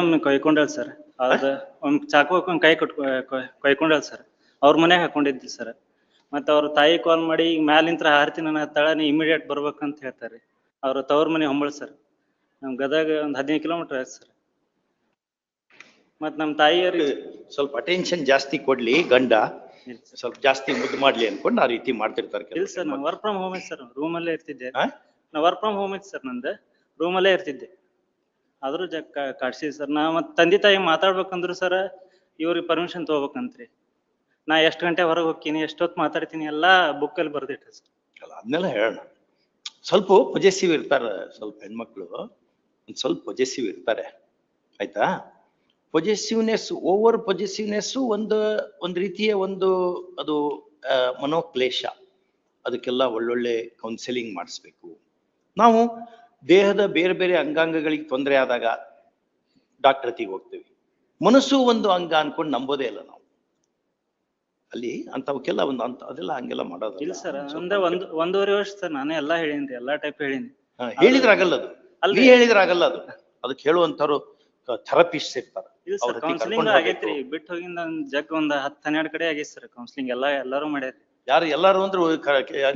ಒಮ್ಮೆ ಕೊಯ್ಕೊಂಡಲ್ ಸರ್. ಅದ ಒಮ್ಮೆ ಚಾಕು ಹಾಕೊಂಡ್ ಕೈ ಕಟ್ ಕೊಯ್ಕೊಂಡಲ್ ಸರ್. ಅವ್ರ ಮನ್ಯಾಗ ಹಾಕೊಂಡಿದ್ವಿ ಸರ್. ಮತ್ತ ಅವ್ರ ತಾಯಿ ಕಾಲ್ ಮಾಡಿ ಈಗ ಮ್ಯಾಲಿಂತ್ರ ಹಾರ್ತೀನಿ ನನ್ನ ಹತ್ತಾಳ ನೀ ಇಮಿಡಿಯೇಟ್ ಬರ್ಬೇಕಂತ ಹೇಳ್ತಾರೆ. ಅವ್ರ ತವ್ರ ಮನೆ ಹೊಂಬಳ್ ಸರ್. ನಮ್ ಗದಗ ಒಂದ್ ಹದಿನೈದು ಕಿಲೋಮೀಟರ್ ಆಯ್ತು ಸರ್. ಮತ್ ನಮ್ ತಾಯಿಯವ್ರಿಗೆ ಸ್ವಲ್ಪ ಅಟೆನ್ಷನ್ ಜಾಸ್ತಿ ಕೊಡ್ಲಿ ಗಂಡ. ಸ್ವಲ್ಪ ಜಾಸ್ತಿ ಮುದ್ದು ಮಾಡ್ಲಿ ಅನ್ಕೊಂಡು ಆ ರೀತಿ ಮಾಡ್ತಿರ್ತಾರೆ ಇಲ್ಲ ಸರ್ ನಾ ವರ್ಕ್ ಫ್ರಮ್ ಹೋಮ್ ಐತಿ ಸರ್ ರೂಮಲ್ಲೇ ಇರ್ತಿದ್ದೆ? ನಾ ವರ್ಕ್ ಫ್ರಮ್ ಹೋಮ್ ಐತಿ ಸರ್ ನಂದು. ರೂಮಲ್ಲೇ ಇರ್ತಿದ್ದೆ. ಆದ್ರೂ ಜಗ್ ಕಾಡ್ಸಿ ಸರ್. ನಾ ಮತ್ ತಂದೆ ತಾಯಿ ಮಾತಾಡ್ಬೇಕಂದ್ರು ಸರ್ ಇವ್ರಿಗೆ ಪರ್ಮಿಷನ್ ತಗೋಬೇಕಂತ್ರಿ. ನಾ ಎಷ್ಟ್ ಗಂಟೆ ಹೊರಗೆ ಹೋಗ್ತೀನಿ ಎಷ್ಟೊತ್ತು ಮಾತಾಡ್ತೀನಿ ಎಲ್ಲಾ ಬುಕ್ಕಲ್ಲಿ ಬರ್ದಿಟ್ಟ ಸರ್. ಅಲ್ಲ ಅದನ್ನೆಲ್ಲ ಹೇಳೋಣ. ಸ್ವಲ್ಪ ಪೊಜೆಸಿವ್ ಇರ್ತಾರೆ ಸ್ವಲ್ಪ ಹೆಣ್ಮಕ್ಳು. ಒಂದು ಸ್ವಲ್ಪ ಪೊಜೆಸಿವ್ ಇರ್ತಾರೆ. ಆಯ್ತಾ? ಪೊಜೆಸಿವ್ನೆಸ್ ಓವರ್ ಪೊಜೆಸಿವ್ನೆಸ್ ಒಂದು, ಒಂದ್ ರೀತಿಯ ಒಂದು ಅದು ಮನೋಕ್ಲೇಶ. ಅದಕ್ಕೆಲ್ಲ ಒಳ್ಳೊಳ್ಳೆ ಕೌನ್ಸಿಲಿಂಗ್ ಮಾಡಿಸ್ಬೇಕು. ನಾವು ದೇಹದ ಬೇರೆ ಬೇರೆ ಅಂಗಾಂಗಗಳಿಗೆ ತೊಂದರೆ ಆದಾಗ ಡಾಕ್ಟರ್ ಹತ್ತಿಗೆ ಹೋಗ್ತೀವಿ. ಮನಸ್ಸು ಒಂದು ಅಂಗ ಅನ್ಕೊಂಡು ನಂಬೋದೇ ಇಲ್ಲ ನಾವು. ಅಲ್ಲಿ ಅಂತವಕ್ಕೆಲ್ಲ ಒಂದು ಅಂತ ಅದೆಲ್ಲ ಹಂಗೆಲ್ಲ ಮಾಡೋದು ಇಲ್ಲ ಸರ್ ಅಂದ್ರೆ ಒಂದು ಒಂದೂವರೆ ವರ್ಷ ಸರ್ ನಾನೇ ಎಲ್ಲಾ ಹೇಳಿನಿ ಎಲ್ಲಾ ಟೈಪ್ ಹೇಳಿನಿ ಹಾ, ಹೇಳಿದ್ರೆ ಆಗಲ್ಲ ಅದು. ಅಲ್ಲಿ ಹೇಳಿದ್ರಾಗಲ್ಲ ಹೇಳಿದ್ರೆ ಆಗಲ್ಲ ಅದು. ಅದಕ್ಕೆ ಹೇಳುವಂತವ್ರು ಥೆರಪಿಸ್ಟ್ ಇರ್ತಾರೆ. ಇಲ್ಲ ಸರ್ ಕೌನ್ಸಿಲಿಂಗ್ ಆಗೈತ್ರಿ. ಬಿಟ್ಟು ಹೋಗಿಂದ ಜಗ್ ಒಂದ್ ಹತ್ತ್ ಹನ್ನೆರಡು ಕಡೆ ಆಗೈತಿ ಸರ್ ಕೌನ್ಸಿಲಿಂಗ್ ಎಲ್ಲಾ ಎಲ್ಲಾರು ಮಾಡ್ಯಾರಿ. ಯಾರು ಎಲ್ಲಾರು ಅಂದ್ರೆ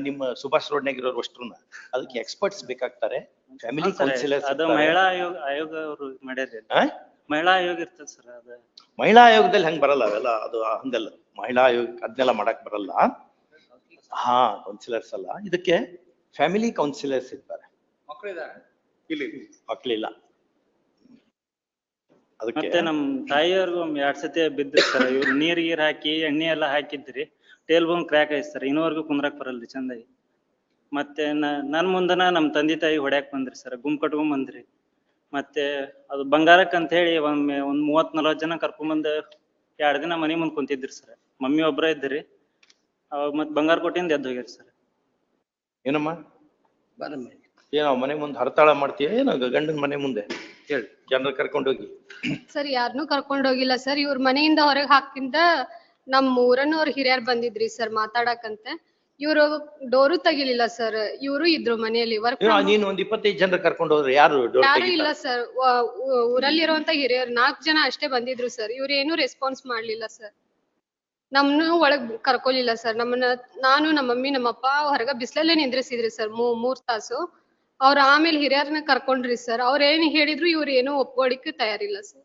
ನಿಮ್ಮ ಸುಭಾಷ್ ರೋಡ್ನಾಗ ಇರೋರು ಅಷ್ಟ್ರನ್ನ ಅದಕ್ಕೆ ಎಕ್ಸ್ಪರ್ಟ್ಸ್ ಬೇಕಾಗ್ತಾರೆ. ಫ್ಯಾಮಿಲಿ ಕೌನ್ಸಿಲರ್ಸ್ ಅದು ಮಹಿಳಾ ಆಯೋಗ ಆಯೋಗ ಅವರು ಮಾಡ್ಯಾರ ಮಹಿಳಾ ಆಯೋಗ ಇರ್ತದ ಸರ್ ಅದ. ಮಹಿಳಾ ಆಯೋಗದಲ್ಲಿ ಹಂಗ್ ಬರಲ್ಲ ಅವೆಲ್ಲ ಅದು ಹಂಗಲ್ಲ. ಮಹಿಳಾ ಆಯೋಗ ಅದನ್ನೆಲ್ಲ ಮಾಡಕ್ ಬರಲ್ಲ. ಹಾ ಕೌನ್ಸಿಲರ್ಸ್ ಅಲ್ಲ. ಇದಕ್ಕೆ ಫ್ಯಾಮಿಲಿ ಕೌನ್ಸಿಲರ್ಸ್ ಇರ್ತಾರೆ. ಮಕ್ಕಳಿಲ್ಲ ಅದಕ್ಕೆ ಮತ್ತೆ ನಮ್ ತಾಯಿಯವ್ರಿಗೂ ಒಮ್ಮೆ ಎರಡ್ ಸತಿ ಬಿದ್ದ ಸರ್ ಇವ್ರು ನೀರ್ ಗೀರ್ ಹಾಕಿ ಎಣ್ಣೆ ಎಲ್ಲಾ ಹಾಕಿದ್ರಿ. ಟೇಲ್ ಬೋನ್ ಕ್ರ್ಯಾಕ್ ಐತಿ ಸರ್ ಇನ್ನೂವರೆಗೂ ಕುಂದ್ರಕ್ ಬರಲ್ರಿ ಚಂದಾಗಿ. ಮತ್ತೆ ನನ್ನ ನನ್ ಮುಂದನ ನಮ್ಮ ತಂದೆ ತಾಯಿ ಹೊಡ್ಯಾಕ್ ಬಂದ್ರಿ ಸರ್ ಗುಂಪ್ ಕಟ್ಕೊಂಡ್ ಬಂದ್ರಿ. ಮತ್ತೆ ಅದು ಬಂಗಾರಕ್ ಅಂತ ಹೇಳಿ ಒಮ್ಮೆ ಒಂದ್ ಮೂವತ್ ನಲ್ವತ್ ಜನ ಕರ್ಕೊಂಡ್ ಎರಡ್ ದಿನ ಮನೆ ಮುಂದ್ ಕುಂತಿದ್ರಿ ಸರ್ ಮಮ್ಮಿ ಒಬ್ರ ಇದ್ರಿ. ಅವಾಗ ಮತ್ ಬಂಗಾರ ಕೊಟ್ಟಿಂದ ಎದ್ದು ಹೋಗ್ಯಾರ ಸರ್ ಏನಮ್ಮ? ಏನೋ ಮನೆ ಮುಂದೆ ಹರತಾಳ ಮಾಡ್ತೀಯ? ಏನೋ ಗಂಡನ ಮನೆ ಮುಂದೆ? ಹೇಳಿ ಜನರ ಕರ್ಕೊಂಡೋಗಿ ಸರ್ ಯಾರನ್ನೂ ಕರ್ಕೊಂಡ್ ಹೋಗಿಲ್ಲ ಸರ್ ಇವ್ರ ಮನೆಯಿಂದ ಹೊರಗೆ ಹಾಕಿಂದ ನಮ್ ಊರನ್ನವ್ರ ಹಿರಿಯರ್ ಬಂದಿದ್ರಿ ಸರ್ ಮಾತಾಡಕಂತೆ ಇವ್ರು ಡೋರು ತೆಗಿಲಿಲ್ಲ ಸರ್ ಇವ್ರು ಇದ್ರು ಮನೆಯಲ್ಲಿ ವರ್ಕ್ ನೀನು ಒಂದ್ ಇಪ್ಪತ್ತೈದು ಜನರು ಕರ್ಕೊಂಡು ಹೋದ್ರೆ ಯಾರು ಡೋರ್ ಯಾರು ಇಲ್ಲ ಸರ್ ಊರಲ್ಲಿರುವಂತ ಹಿರಿಯರ್ ನಾಲ್ಕು ಜನ ಅಷ್ಟೇ ಬಂದಿದ್ರು ಸರ್ ಇವ್ರು ಏನು ರೆಸ್ಪಾನ್ಸ್ ಮಾಡ್ಲಿಲ್ಲ ಸರ್ ನಮ್ನು ಒಳಗ್ ಕರ್ಕೊಲಿಲ್ಲ ಸರ್ ನಮ್ಮನ್ನ ನಾನು ನಮ್ಮ ಮಮ್ಮಿ ನಮ್ಮಪ್ಪ ಹೊರಗ ಬಿಸ್ಲಲ್ಲೇ ನಿಂದ್ರಿಸಿದ್ರಿ ಸರ್ ಮೂ ಮೂರ್ ತಾಸು. ಅವ್ರ ಆಮೇಲೆ ಹಿರಿಯರ್ನ ಕರ್ಕೊಂಡ್ರಿ ಸರ್ ಅವ್ರ ಏನ್ ಹೇಳಿದ್ರು ಇವ್ರು ಏನು ಒಪ್ಕೊಳಿಕ್ಕೆ ತಯಾರಿಲ್ಲ ಸರ್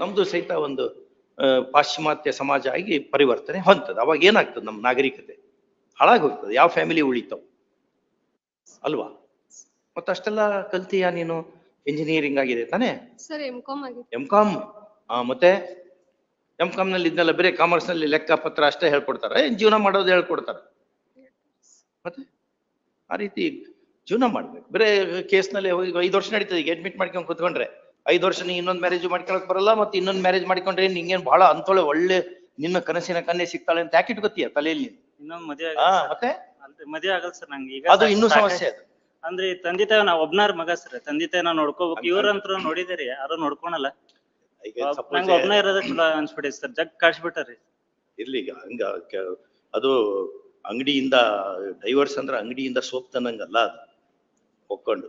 ನಮ್ದು ಸಹಿತ ಒಂದು ಪಾಶ್ಚಿಮಾತ್ಯ ಸಮಾಜ ಆಗಿ ಪರಿವರ್ತನೆ ಹೊಂತದೆ ಅವಾಗ ಏನಾಗ್ತದೆ ನಮ್ಮ ನಾಗರಿಕತೆ? ಹಾಳಾಗಿ ಹೋಗ್ತದೆ ಯಾವ ಫ್ಯಾಮಿಲಿ ಉಳಿತಾವ್? ಅಲ್ವಾ? ಮತ್ತೆ ಅಷ್ಟೆಲ್ಲ ಕಲ್ತೀಯ ನೀನು? ಇಂಜಿನಿಯರಿಂಗ್ ಆಗಿದೆ ತಾನೇ? ಸರ್ ಎಂ ಕಾಮ್ ಆಗಿತ್ತು. ಎಂ ಕಾಮ್ ಮತ್ತೆ? ಎಂ ಕಾಮ್ನಲ್ಲಿ ಇದನ್ನೆಲ್ಲ ಬೇರೆ ಕಾಮರ್ಸ್ನಲ್ಲಿ ಲೆಕ್ಕ ಪತ್ರ ಅಷ್ಟೇ ಹೇಳ್ಕೊಡ್ತಾರೆ. ಏನ್ ಜೀವನ ಮಾಡೋದು ಹೇಳ್ಕೊಡ್ತಾರೆ? ಮತ್ತೆ? ಆ ರೀತಿ ಜೀವನ ಮಾಡ್ಬೇಕು. ಬೇರೆ ಕೇಸ್ನಲ್ಲಿ ಹೋಗಿ ಐದು ವರ್ಷ ನಡೀತದೆ ಈಗ ಅಡ್ಮಿಟ್ ಮಾಡ್ಕೊಂಡು ಕುತ್ಕೊಂಡ್ರೆ. ಐದು ವರ್ಷ ನೀ ಇನ್ನೊಂದ್ ಮ್ಯಾರೇಜ್ ಮಾಡ್ಕೊಳಕ್ ಬರಲ್ಲ ಮತ್ತೆ ಇನ್ನೊಂದ್ ಮ್ಯಾರೇಜ್ ಮಾಡ್ಕೊಂಡ್ರೆ ನಿಂಗೇನ್ ಬಹಳ ಅಂತೊಳೆ ಒಳ್ಳೆ ನಿನ್ನ ಕನಸಿನ ಕನ್ನೆ ಸಿಗ್ತಾಳೆ ಅಂತ ಯಾಕೆ ಇಟ್ಕೋತೀಯ ತಲೆಯಲ್ಲಿ? ಇನ್ನೊಂದ್ ಮದ್ವೆ ಹಾ ಆಗಲ್ಲ ಮತ್ತೆ? ಅಲ್ರಿ ಆಗಲ್ಲ ಸರ್ ನಂಗೆ. ಈಗ ಅದು ಇನ್ನೂ ಸಮಸ್ಯೆ ಅದು. ಅಂದ್ರೆ ತಂದೆ ತಾಯಿ ನಾ ಒಬ್ನಾರ್ ಮಗ ಸರ್. ತಂದೆ ತಾಯಿ ನಾ ನೋಡ್ಕೋಬೇಕು ಇವ್ರಂತ್ರ ನೋಡಿದಿರಿ ಯಾರು ನೋಡ್ಕೊಳಲ್ಲ. ನಂಗೆ ಒಬ್ನ ಇರೋದ ಚಲೋ ಅನ್ಸ್ಬಿಟ್ಟೈತಿ ಸರ್. ಜಗ್ ಕಾಡ್ಸ್ಬಿಟ್ಟಾರಿ ಇರ್ಲಿ ಈಗ ಹಂಗ ಅದು ಅಂಗಡಿಯಿಂದ ಡೈವರ್ಸ್ ಅಂದ್ರೆ ಅಂಗಡಿಯಿಂದ ಸೋಪ್ ತನ್ನಂಗಲ್ಲ ಅದು. ಒಕ್ಕೊಂಡು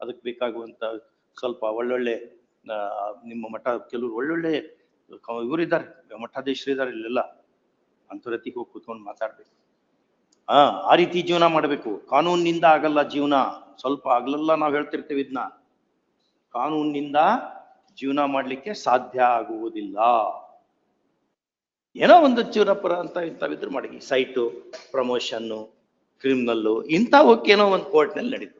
ಅದಕ್ಕೆ ಬೇಕಾಗುವಂತ ಸ್ವಲ್ಪ ಒಳ್ಳೊಳ್ಳೆ ಆ, ನಿಮ್ಮ ಮಠ ಕೆಲವರು ಒಳ್ಳೊಳ್ಳೆ ಇವರಿದ್ದಾರೆ ಮಠಾಧೀಶರು ಇದ್ದಾರೆ ಇಲ್ಲೆಲ್ಲ. ಅಂತರತಿಗೆ ಹೋಗಿ ಕೂತ್ಕೊಂಡು ಮಾತಾಡ್ಬೇಕು. ಹಾ ಆ ರೀತಿ ಜೀವನ ಮಾಡಬೇಕು. ಕಾನೂನಿನಿಂದ ಆಗಲ್ಲ ಜೀವನ. ಸ್ವಲ್ಪ ಆಗ್ಲೆಲ್ಲ ನಾವು ಹೇಳ್ತಿರ್ತೇವೆ ಇದನ್ನ ಕಾನೂನಿನಿಂದ ಜೀವನ ಮಾಡ್ಲಿಕ್ಕೆ ಸಾಧ್ಯ ಆಗುವುದಿಲ್ಲ. ಏನೋ ಒಂದು ಚೂರಪುರ ಅಂತ ಇಂಥವಿದ್ರು ಮಾಡಿ. ಸೈಟು ಪ್ರಮೋಷನ್ನು ಕ್ರಿಮಿನಲ್ಲು ಇಂಥವಕ್ಕೇನೋ ಒಂದು ಕೋರ್ಟ್ನಲ್ಲಿ ನಡೀತು.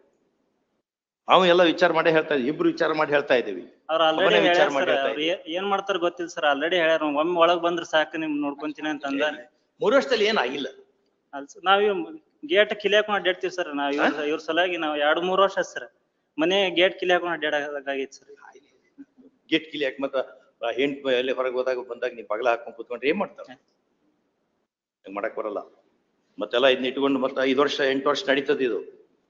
ನಾವು ಎಲ್ಲ ವಿಚಾರ ಮಾಡಿ ಹೇಳ್ತಾ ಇದ್ದೀವಿ ಇಬ್ರು ವಿಚಾರ ಮಾಡಿ ಹೇಳ್ತಾ ಇದೀವಿ ಅವ್ರ ಆಲ್ರೆಡಿ ವಿಚಾರ ಹೇಳ್ಯಾರ ಮಾಡಿ ಹೇಳ್ತಾ ಅವ್ರು ಏನ್ ಮಾಡ್ತಾರ ಗೊತ್ತಿಲ್ಲ ಸರ್ ಆಲ್ರೆಡಿ ಹೇಳ್ಯಾರ ಒಮ್ಮೆ ಒಳಗ್ ಬಂದ್ರ ಸಾಕು ನಿಮ್ ನೋಡ್ಕೊಂತೀನಿ ಅಂತ ಅಂದ ಮೂರು ವರ್ಷದಲ್ಲಿ ಏನಾಗಿಲ್ಲ ನಾವ್ ಗೇಟ್ ಕಿಲಿ ಹಾಕೊಂಡ್ ಅಡ್ಡಾಡ್ತೀವಿ ಸರ್ ನಾವ್ ಇವ್ರ ಇವ್ರ ಸಲುವಾಗಿ ನಾವ್ ಎರಡ್ ಮೂರ್ ವರ್ಷ ಸರ್ ಮನೆ ಗೇಟ್ ಕಿಲಿ ಹಾಕೊಂಡ್ ಅಡ್ಡಾಡಕಾಗೈತಿ ಸರ್ ಗೇಟ್ ಕಿಲಿ ಯಾಕೆ ಮತ್ತ ಹೆಂಟ್ ಎಲ್ಲಿ ಹೊರಗೆ ಹೋದಾಗ ಬಂದಾಗ ನೀವು ಬಗಲ ಹಾಕೊಂಡ್ ಕೂತ್ಕೊಂಡ್ರೆ ಏನ್ ಮಾಡ್ತಾರೆ ಹಂಗ್ ಮಾಡಕ್ ಬರಲ್ಲ. ಮತ್ತೆಲ್ಲ ಇದನ್ನ ಇಟ್ಕೊಂಡು ಮತ್ತ ಐದ್ ವರ್ಷ ಎಂಟು ವರ್ಷ ನಡೀತದ ಇದು.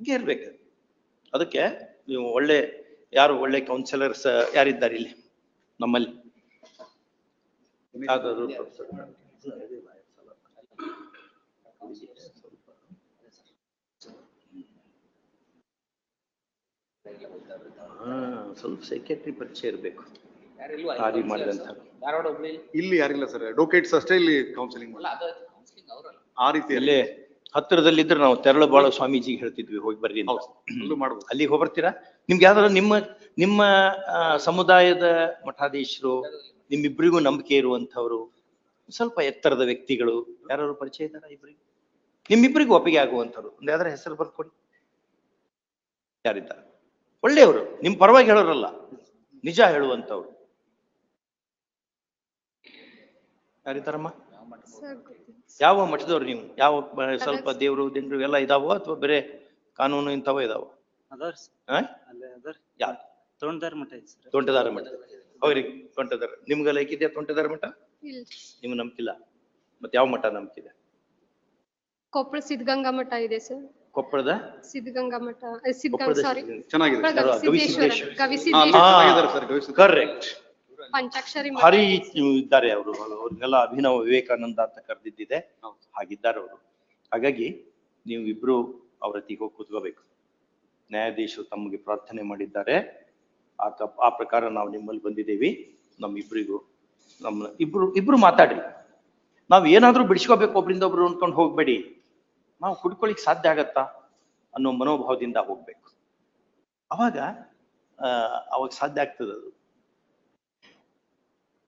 ಹಿಂಗೆ ಇರ್ಬೇಕು. ಅದಕ್ಕೆ ನೀವು ಒಳ್ಳೆ ಯಾರು ಒಳ್ಳೆ ಕೌನ್ಸಿಲರ್ಸ್ ಯಾರಿದ್ದಾರೆ ಇಲ್ಲಿ? ನಮ್ಮಲ್ಲಿ. ಯಾವ್ದಾದ್ರು ಸ್ವಲ್ಪ ಸೆಕ್ರೆಟರಿ ಪರಿಚಯ ಇರಬೇಕು. ಖಾಲಿ ಮಾಡಿದಂತ. ಇಲ್ಲಿ ಯಾರಿಲ್ಲ ಸರ್ ಡೋಕೇಟ್ಸ್ ಅಷ್ಟೇ ಇಲ್ಲಿ ಕೌನ್ಸಿಲಿಂಗ್ ಅಲ್ಲ ಅದು ಕೌನ್ಸಿಲಿಂಗ್ ಅವರಲ್ಲ. ಆ ರೀತಿಯಲ್ಲಿ. ಹತ್ತಿರದಲ್ಲಿದ್ರೆ ನಾವು ತೆರಳು ಬಾಳ ಸ್ವಾಮೀಜಿಗೆ ಹೇಳ್ತಿದ್ವಿ ಹೋಗಿ ಬರ್ರಿ ಅಂತ. ಅಲ್ಲೂ ಮಾಡ್ಬೋದು. ಅಲ್ಲಿಗೆ ಹೋಗ್ಬರ್ತೀರಾ? ನಿಮ್ಗೆ ಯಾವ್ದಾದ್ರು ನಿಮ್ಮ ನಿಮ್ಮ ಆ, ಸಮುದಾಯದ ಮಠಾಧೀಶರು ನಿಮ್ಮಿಬ್ಬರಿಗೂ ನಂಬಿಕೆ ಇರುವಂತವ್ರು ಸ್ವಲ್ಪ ಎತ್ತರದ ವ್ಯಕ್ತಿಗಳು ಯಾರು ಪರಿಚಯ ಇದ್ದಾರಾ ಇಬ್ಬರಿಗೂ ನಿಮ್ಮಿಬ್ಬರಿಗೂ ಒಪ್ಪಿಗೆ ಆಗುವಂಥವ್ರು ಒಂದ್ ಯಾವ್ದಾರ ಹೆಸರು ಬರ್ಕೊಡಿ. ಯಾರಿದ್ದಾರೆ? ಒಳ್ಳೆಯವರು ನಿಮ್ ಪರವಾಗಿ ಹೇಳೋರಲ್ಲ ನಿಜ ಹೇಳುವಂಥವ್ರು. ಯಾರಿದ್ದಾರಮ್ಮ? ಯಾವ ಮಠದವ್ರು ನೀವು? ಯಾವ ಬ- ಸ್ವಲ್ಪ ದೇವರು ದಿಂಡ್ರು ಎಲ್ಲ ಇದಾವೋ ಅಥವಾ ಬೇರೆ ಕಾನೂನು ಇಂಥವ ಇದಾವ? ಅಲ್ಲೇ ಅದಾರಿ ಯಾರು? ತೋಂಟದಾರ ಮಠ ಐತಿ ಸರ್. ತೋಂಟದಾರ ಮಠ. ಅವ್ರಿಗೆ ತೋಂಟದಾರ. ನಿಮ್ಗೆ ಲೈಕಿದ್ಯಾ ತೋಂಟದಾರ ಮಠ? ಇಲ್ಲ. ನಿಮ್ಗೆ ನಂಬಿಕಿಲ್ಲ ಮತ್ತೆ ಯಾವ ಮಠ ನಂಬಿಕಿದೆ ಕೊಪ್ಪಳ ಸಿದ್ಧಗಂಗಾ ಮಠ ಇದೆ ಸರ್. ಕೊಪ್ಪಳದ? ಸಿದ್ಧಗಂಗಾ ಮಠ ಸಿದ್ಧಗಂಗಾ ಕೊಪ್ಪಳದ ಸಾರಿ ಚೆನ್ನಾಗಿದೆ. ಹಾ. ಕರೆಕ್ಟ್ ಪಂಚಾಕ್ಷರಿ ಹರಿ. ಇದ್ದಾರೆ. ಅವರು. ಅವ್ರನ್ನೆಲ್ಲ ಅಭಿನವ ವಿವೇಕಾನಂದ ಅಂತ ಕರೆದಿದ್ದಿದೆ. ಹೌದು. ಹಾಗಿದ್ದಾರೆ ಅವರು. ಹಾಗಾಗಿ ನೀವು ಇಬ್ರು ಅವರ ಹೋಗಿ ಕೂತ್ಕೋಬೇಕು. ನ್ಯಾಯಾಧೀಶರು ತಮಗೆ ಪ್ರಾರ್ಥನೆ ಮಾಡಿದ್ದಾರೆ. ಆ ಕ- ಆ ಪ್ರಕಾರ ನಾವು ನಿಮ್ಮಲ್ಲಿ ಬಂದಿದ್ದೀವಿ. ನಮ್ಮಿಬ್ಬರಿಗೂ ನಮ್ಮ ಇಬ್ರು ಇಬ್ರು ಮಾತಾಡ್ರಿ. ನಾವು ಏನಾದರೂ ಬಿಡಿಸ್ಕೋಬೇಕು ಒಬ್ರಿಂದ ಒಬ್ರು ಅನ್ಕೊಂಡು ಹೋಗ್ಬೇಡಿ. ನಾವು ಕುಡ್ಕೊಳಿಕ್ ಸಾಧ್ಯ ಆಗತ್ತಾ ಅನ್ನೋ ಮನೋಭಾವದಿಂದ ಹೋಗ್ಬೇಕು. ಅವಾಗ ಆ, ಅವಾಗ ಸಾಧ್ಯ ಆಗ್ತದೆ ಅದು.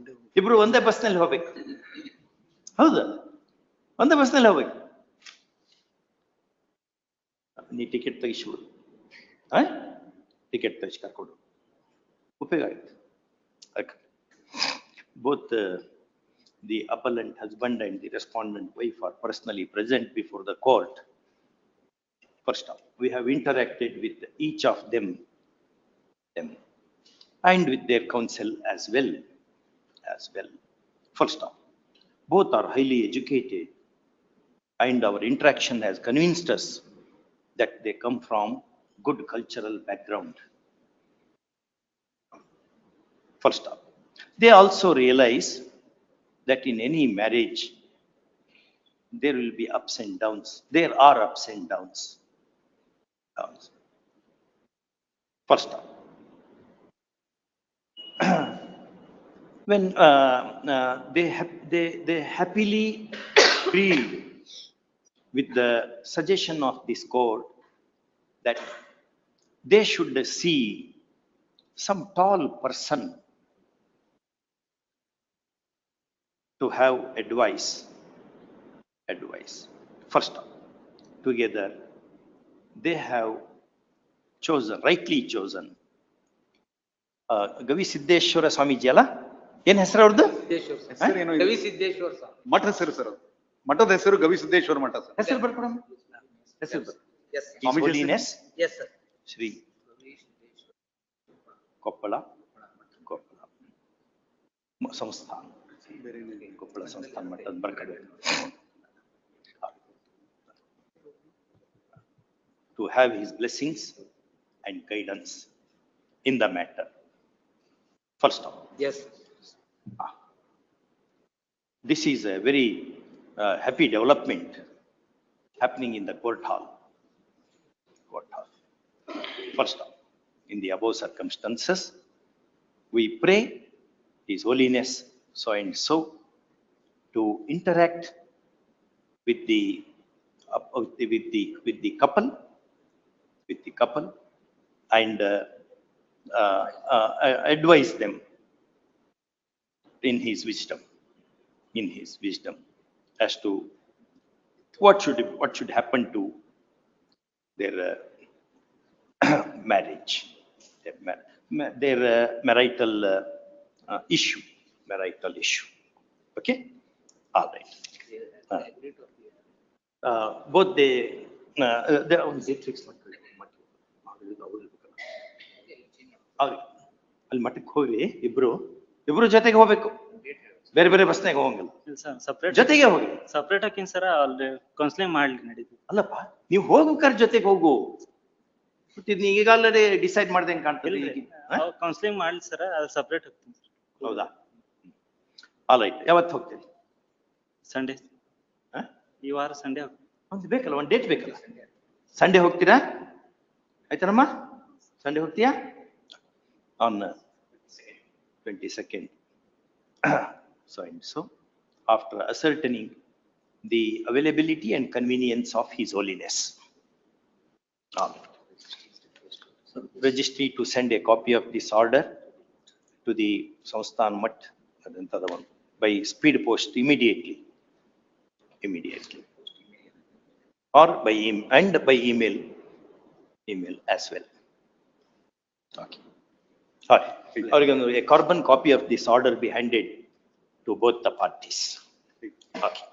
ಇಬ್ರು ಇಬ್ರು ಒಂದೇ ಬಸ್ನಲ್ಲಿ ಹೋಗ್ಬೇಕು ಹೌದಾ ಒಂದೇ ಬಸ್ನಲ್ಲಿ ಹೋಗ್ಬೇಕು ನೀ ಟಿಕೆಟ್ ತೆಗಿಸ್ಬಿಡು ಆ ಟಿಕೆಟ್ ತೆಗಿಸಿ ಕರ್ಕೊಂಡು ಹೋಗು. ಉಪಯೋಗ ಆಗುತ್ತೆ ಅದಕ್ಕೆ both uh, the appellant husband and the respondent wife are personally present before the court. First off, we have interacted with each of them, them, and with their counsel as well, as well. First off, both are highly educated, and our interaction has convinced us that they come from good cultural background. First off, they also realize that in any marriage, there will be ups and downs. There are ups and downs. Downs. First off, when uh, uh, they, ha they, they happily agreed with the suggestion of this court that they should see some tall person to have advice advice. First together they have chosen rightly chosen uh, gavi Swami swamiji ಏನ್ ಹೆಸರು ಅವ್ರದ್ದು Siddeshwara sir. ಹೆಸರು ಏನೋ ಇದೆ. ಕವಿ Siddeshwara sir. ಮಠ ಹೆಸರು sir ಅದು. ಮಠದ ಹೆಸರು ಗವಿಸಿದ್ದೇಶ್ವರ ಮಠ ಸರ್. ಹೆಸರು ಬರ್ಕೊಡಮ್ಮ ಹೆಸರು ಬರ್ ಎಸ್ His ಸ್ವಾಮೀಜಿ ಹೆಸರು? Holiness yes sir. Shri Koppal Koppal ಮ- ಸಂಸ್ಥಾನ. ಕೊಪ್ಪಳ ಸಂಸ್ಥಾನ ಮಟ್ಟದ ಬರ್ಕಡೆ to have his blessings and guidance in the matter. First of all, yes this is a very uh, happy development happening in the court hall. Court hall. First in the above circumstances, we pray His Holiness so and so to interact with the, the, with the, with the couple, with the couple, and uh, uh, uh, advise them in his wisdom, in his wisdom, as to what should, what should happen to their uh, marriage, their mar- ma- their uh, marital uh, uh, issue, marital issue. Okay? All right. Uh, uh, Both they, uh, uh, they are on date fix ಮಾಡ್ಕೊಳ್ಳಿ. ಅವ್ರಿಗೆ ಅವ್ರು ಇರ್ಬೇಕಲ್ಲ. ಅವ್ರಿಗೆ ಅಲ್ಲಿ ಮಠಕ್ಕೆ ಹೋಗಿ ಇಬ್ರು ಇಬ್ರು ಜೊತೆಗೆ ಹೋಗ್ಬೇಕು. ಬೇರೆ ಬೇರೆ ಬಸ್ನಾಗ ಹೋಗಂಗಿಲ್ಲ. ಸರ್ ಸಪ್ರೇಟ್ ಜೊತೆಗೆ ಹೋಗಿ. ಸಪ್ರೇಟ್ ಹಾಕಿನ್ ಸರ್ ಅಲ್ಲಿ ಕೌನ್ಸಿಲಿಂಗ್ ಮಾಡ್ಲಿ ನಡೀತು ಅಲ್ಲಪ್ಪ ನೀವು ಹೋಗ್ಬೇಕಾದ್ರೆ ಜೊತೆಗೆ ಹೋಗು. ಬಟ್ ಇದ್ನ ಈಗ ಆಲ್ರೆಡಿ ಡಿಸೈಡ್ ಮಾಡ್ದಂಗೆ ಕಾಣ್ತದೆ ಈಗ. ಕೌನ್ಸಿಲಿಂಗ್ ಮಾಡ್ಲಿ ಸರ್ ಅದು ಸಪ್ರೇಟ್ ಹೋಗ್ತೀನಿ ಹೌದಾ? ಆಲ್ ರೈಟ್ ಯಾವತ್ತು ಹೋಗ್ತೀರಿ? ಸಂಡೇ? ಈ ವಾರ ಸಂಡೇ ಒಂದು ಬೇಕಲ್ಲ ಒಂದು ಡೇಟ್ ಬೇಕಲ್ಲ? ಸಂಡೇ ಹೋಗ್ತೀರಾ? ಆಯ್ತಾನಮ್ಮ? ಸಂಡೇ ಹೋಗ್ತೀಯಾ? On 22nd. so and so, after ascertaining the availability and convenience of His Holiness. Um, registry to send a copy of this order to the Samsthan Mat by speed post immediately. Immediately. Or by and by email email as well. Okay sorry, or a carbon copy of this order be handed to both the parties. Okay.